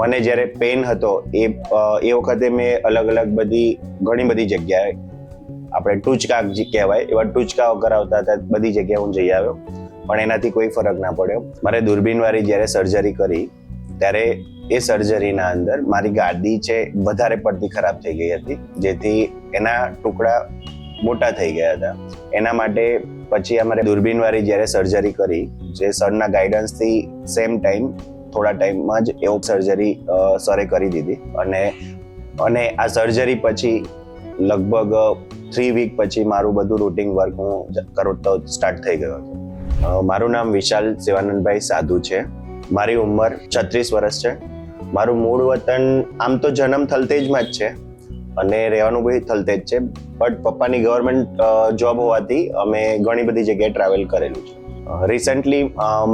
મને જ્યારે પેન હતો, એ એ વખતે મેં અલગ અલગ બધી, ઘણી બધી જગ્યાએ, આપણે ટૂચકા કહેવાય, એવા ટૂચકાઓ કરાવતા હતા, બધી જગ્યાએ હું જઈ આવ્યો. પણ એનાથી કોઈ ફરક ના પડ્યો. મારે દૂરબીનવાળી જ્યારે સર્જરી કરી, ત્યારે એ સર્જરીના અંદર મારી ગાદી છે, વધારે પડતી ખરાબ થઈ ગઈ હતી, જેથી એના ટુકડા મોટા થઈ ગયા હતા. એના માટે પછી અમારે દૂરબીનવાળી જ્યારે સર્જરી કરી, જે સરના ગાઈડન્સથી સેમ ટાઈમ થોડા ટાઈમમાં જ એવો સર્જરી સરે કરી દીધી. અને અને આ સર્જરી પછી લગભગ થ્રી વીક પછી મારું બધું રૂટિન વર્ક હું કરતો સ્ટાર્ટ થઈ ગયો હતો. મારું નામ વિશાલ શિવાનંદભાઈ સાધુ છે. મારી ઉંમર છત્રીસ વર્ષ છે. મારું મૂળ વતન આમ તો જન્મ થલતેજમાં જ છે. અને રહેવાનું બી થલતેજ છે. બટ પપ્પાની ગવર્મેન્ટ જોબ હોવાથી અમે ઘણી બધી જગ્યાએ ટ્રાવેલ કરેલું છે. રિસન્ટલી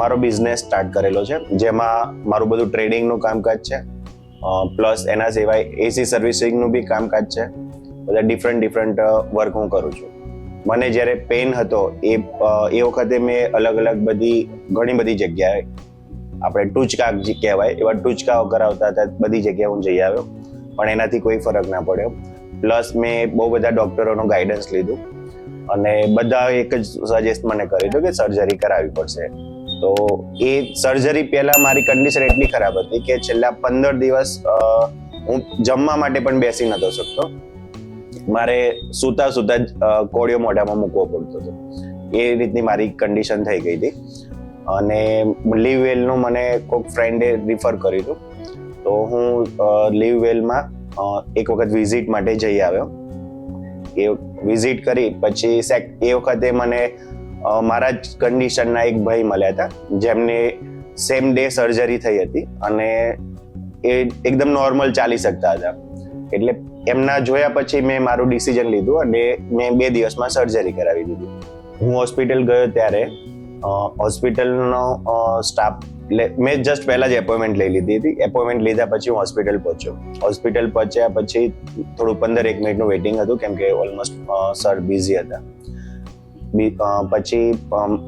મારો બિઝનેસ સ્ટાર્ટ કરેલો છે, જેમાં મારું બધું ટ્રેડિંગનું કામકાજ છે પ્લસ એના સિવાય એસી સર્વિસિંગનું બી કામકાજ છે, બધા ડિફરન્ટ ડિફરન્ટ વર્ક હું કરું છું. મને જ્યારે પેન હતો, એ એ વખતે મેં અલગ અલગ બધી, ઘણી બધી જગ્યાએ, આપણે ટૂચકા કહેવાય, એવા ટૂચકાઓ કરાવતા હતા, બધી જગ્યાએ હું જઈ આવ્યો, પણ એનાથી કોઈ ફરક ના પડ્યો. પ્લસ મેં બહુ બધા ડૉક્ટરોનું ગાઈડન્સ લીધું. અને બધા એક જ સજેસ્ટ મને કર્યું હતું કે સર્જરી કરાવવી પડશે. તો એ સર્જરી પહેલા મારી કન્ડિશન એટલી ખરાબ હતી કે છેલ્લા પંદર દિવસ હું જમવા માટે પણ બેસી નતો શકતો. મારે સૂતા સૂતા જ કોળિયો મોઢામાં મૂકવો પડતો હતો. એ રીતની મારી કન્ડિશન થઈ ગઈ હતી. અને લીવ વેલનું મને કોઈક ફ્રેન્ડે રિફર કર્યું હતું. તો હું લીવ વેલમાં એક વખત વિઝિટ માટે જઈ આવ્યો. એ વિઝિટ કરી, પછી સેક એ વખતે મને મારા જ કન્ડિશનના એક ભાઈ મળ્યા હતા, જેમને સેમ ડે સર્જરી થઈ હતી અને એ એકદમ નોર્મલ ચાલી શકતા હતા. એટલે એમના જોયા પછી મેં મારું ડિસિઝન લીધું અને મેં બે દિવસમાં સર્જરી કરાવી દીધી. હું હોસ્પિટલ ગયો ત્યારે હોસ્પિટલનો સ્ટાફ એટલે મેં જસ્ટ પહેલા જ એપોઇન્ટમેન્ટ લઈ લીધી હતી. એપોઇન્ટમેન્ટ લીધા પછી હું હોસ્પિટલ પહોંચ્યો. હોસ્પિટલ પહોંચ્યા પછી થોડું પંદર એક મિનિટનું વેઇટિંગ હતું, કેમ કે ઓલમોસ્ટ સર બિઝી હતા. પછી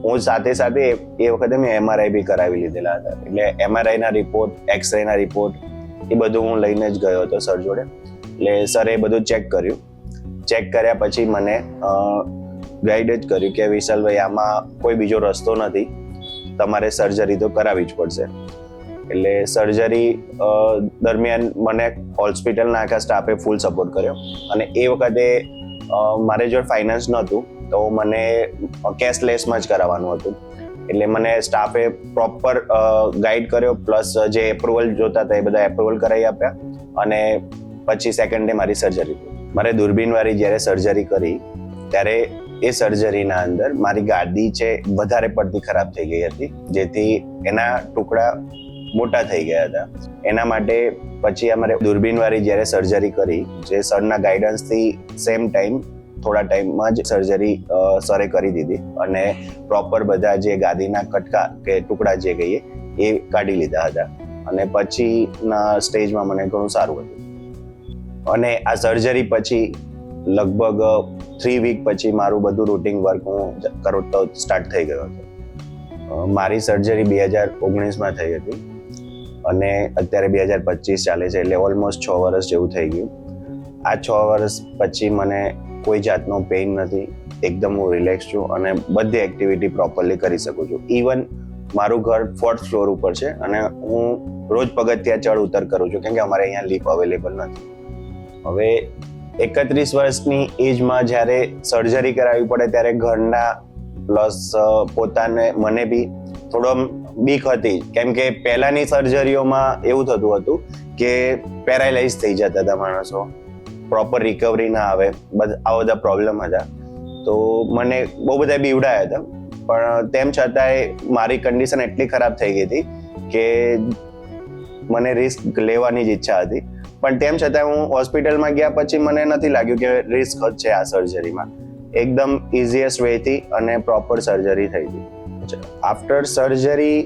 હું સાથે સાથે એ વખતે મેં એમઆરઆઈ બી કરાવી લીધેલા હતા. એટલે એમઆરઆઈના રિપોર્ટ એક્સરેના રિપોર્ટ એ બધું હું લઈને જ ગયો હતો સર જોડે. એટલે સરે એ બધું ચેક કર્યું. ચેક કર્યા પછી મને ગાઈડ જ કર્યું કે વિશાલભાઈ, આમાં કોઈ બીજો રસ્તો નથી. તમારે સર્જરી તો કરાવવી જ પડશે. એટલે સર્જરી દરમિયાન મને હોસ્પિટલના આખા સ્ટાફે ફૂલ સપોર્ટ કર્યો. અને એ વખતે મારે જો ફાઇનાન્સ નહોતું, તો મને કેશલેસમાં જ કરાવવાનું હતું. એટલે મને સ્ટાફે પ્રોપર ગાઈડ કર્યો પ્લસ જે એપ્રુવલ જોતા હતા એ બધા એપ્રુવલ કરાવી આપ્યા. અને પછી સેકન્ડ ડે મારી સર્જરી મારે દૂરબીનવાળી જ્યારે સર્જરી કરી, ત્યારે એ સર્જરીના અંદર મારી ગાદી છે, વધારે પડતી ખરાબ થઈ ગઈ હતી, જેથી એના ટુકડા મોટા થઈ ગયા હતા. એના માટે પછી અમારે દૂરબીનવાળી જ્યારે સર્જરી કરી, જે સરના ગાઈડન્સથી સેમ ટાઈમ થોડા ટાઈમમાં જ સર્જરી સરે કરી દીધી અને પ્રોપર બધા જે ગાદીના કટકા કે ટુકડા જે કહીએ, એ કાઢી લીધા હતા. અને પછીના સ્ટેજમાં મને ઘણું સારું હતું. અને આ સર્જરી પછી લગભગ થ્રી વીક પછી મારું બધું રૂટિન વર્ક હું કરતો સ્ટાર્ટ થઈ ગયો હતો. મારી સર્જરી બે હજાર ઓગણીસમાં થઈ હતી. અને અત્યારે બે હજાર પચીસ ચાલે છે એટલે ઓલમોસ્ટ છ વર્ષ જેવું થઈ ગયું. આ છ વર્ષ પછી મને કોઈ જાતનો પેઇન નથી. એકદમ હું રિલેક્સ છું અને બધી એક્ટિવિટી પ્રોપરલી કરી શકું છું. ઇવન મારું ઘર ફોર્થ ફ્લોર ઉપર છે અને હું રોજ પગથિયા ચડ ઉતર કરું છું. કેમ કે અમારે અહીંયા લીપ અવેલેબલ નથી. હવે એકત્રીસ વર્ષની એજમાં જ્યારે સર્જરી કરાવવી પડે ત્યારે ઘરના પ્લસ પોતાને મને બી થોડો બીક હતી. કેમ કે પહેલાની સર્જરીઓમાં એવું થતું હતું કે પેરાલાઇઝ થઈ જતા હતા માણસો. પ્રોપર રિકવરી ના આવે, બધા આ બધા પ્રોબ્લેમ હતા. તો મને બહુ બધા બીવડાયા હતા. પણ તેમ છતાંય મારી કન્ડિશન એટલી ખરાબ થઈ ગઈ હતી કે મને રિસ્ક લેવાની જ ઈચ્છા હતી. પણ તેમ છતાં હું હોસ્પિટલમાં ગયા પછી મને નથી લાગ્યું કે રિસ્ક જ છે આ સર્જરીમાં એકદમ ઇઝીએસ્ટ વેથી અને પ્રોપર સર્જરી થઈ ગઈ. આફ્ટર સર્જરી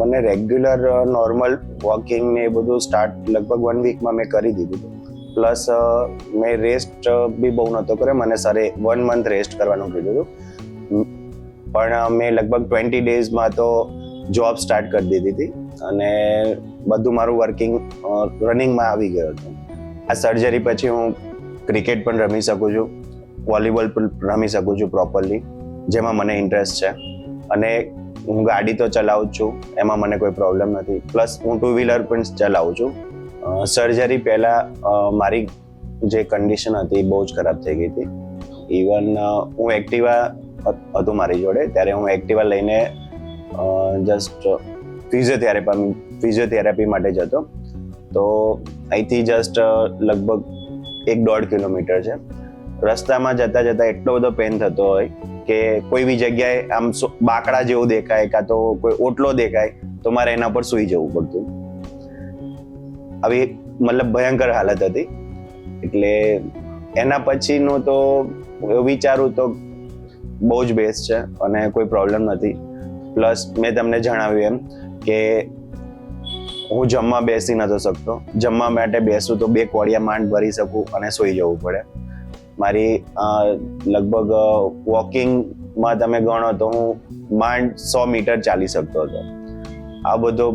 મને રેગ્યુલર નોર્મલ વોકિંગ ને એ બધું સ્ટાર્ટ લગભગ વન વીકમાં મેં કરી દીધું પ્લસ મેં રેસ્ટ બી બહુ નહોતો કર્યો. મને સરે વન મંથ રેસ્ટ કરવાનું કીધું હતું. પણ મેં લગભગ ટ્વેન્ટી ડેઝમાં તો જોબ સ્ટાર્ટ કરી દીધી હતી. અને બધું મારું વર્કિંગ રનિંગમાં આવી ગયું હતું. આ સર્જરી પછી હું ક્રિકેટ પણ રમી શકું છું. વોલીબોલ પણ રમી શકું છું પ્રોપરલી જેમાં મને ઇન્ટરેસ્ટ છે. અને હું ગાડી તો ચલાવું જ છું, એમાં મને કોઈ પ્રોબ્લેમ નથી. પ્લસ હું ટુ વ્હીલર પણ ચલાવું છું. સર્જરી પહેલાં મારી જે કન્ડિશન હતી બહુ જ ખરાબ થઈ ગઈ હતી. ઇવન હું એક્ટિવા હતું મારી જોડે, ત્યારે હું એક્ટિવા લઈને જસ્ટ ફિઝિયોથેરાપી ફિઝિયોથેરાપી માટે જતો. તો અહીંથી જસ્ટ લગભગ એક દોઢ કિલોમીટર છે. રસ્તામાં જતા જતા એટલો બધો પેન થતો હોય કે કોઈ બી જગ્યાએ આમ બાકડા જેવું દેખાય કાં તો કોઈ ઓટલો દેખાય, તો મારે એના પર સૂઈ જવું પડતું. આવી મતલબ ભયંકર હાલત હતી. એટલે એના પછીનું તો વિચારું તો બહુ જ બેસ્ટ છે અને કોઈ પ્રોબ્લેમ નથી. પ્લસ મેં તમને જણાવ્યું એમ કે હું જમવા બેસી નતો શકતો. જમવા માટે બેસું તો બે કોળિયા માંડ ભરી શકું અને સૂઈ જવું પડે. મારી લગભગ વોકિંગમાં તમે ગણો તો હું માંડ સો મીટર ચાલી શકતો હતો. આ બધો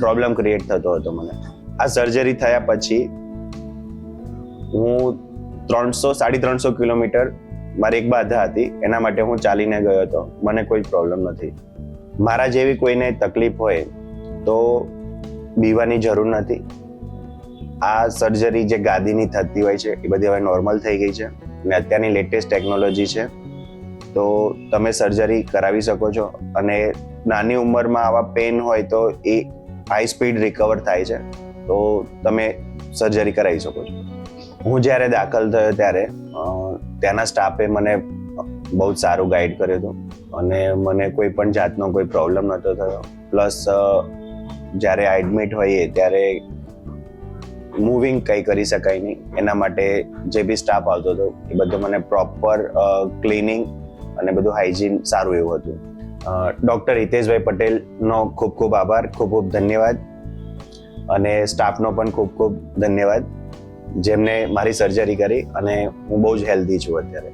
પ્રોબ્લેમ ક્રિએટ થતો હતો મને. આ સર્જરી થયા પછી હું ત્રણસો, સાડી ત્રણસો કિલોમીટર મારી એક બાધા હતી, એના માટે હું ચાલીને ગયો હતો. મને કોઈ પ્રોબ્લેમ નથી. મારા જેવી કોઈને તકલીફ હોય તો બીવાની જરૂર નથી. આ સર્જરી જે ગાદીની થતી હોય છે, એ બધી હવે નોર્મલ થઈ ગઈ છે અને અત્યારની લેટેસ્ટ ટેકનોલોજી છે. તો તમે સર્જરી કરાવી શકો છો અને નાની ઉંમરમાં આવા પેન હોય તો એ હાઈ સ્પીડ રિકવર થાય છે. તો તમે સર્જરી કરાવી શકો છો. હું જ્યારે દાખલ થયો ત્યારે ત્યાંના સ્ટાફે મને બહુ જ સારું ગાઈડ કર્યું હતું અને મને કોઈ પણ જાતનો કોઈ પ્રોબ્લેમ નહોતો થયો. પ્લસ જ્યારે એડમિટ હોઈએ ત્યારે મૂવિંગ કંઈ કરી શકાય નહીં. એના માટે જે બી સ્ટાફ આવતો હતો, એ બધું મને પ્રોપર ક્લિનિંગ અને બધું હાઇજીન સારું એવું હતું. ડૉક્ટર હિતેશભાઈ પટેલનો ખૂબ ખૂબ આભાર, ખૂબ ખૂબ ધન્યવાદ. અને સ્ટાફનો પણ ખૂબ ખૂબ ધન્યવાદ. જેમને મારી સર્જરી કરી અને હું બહુ જ હેલ્ધી છું અત્યારે.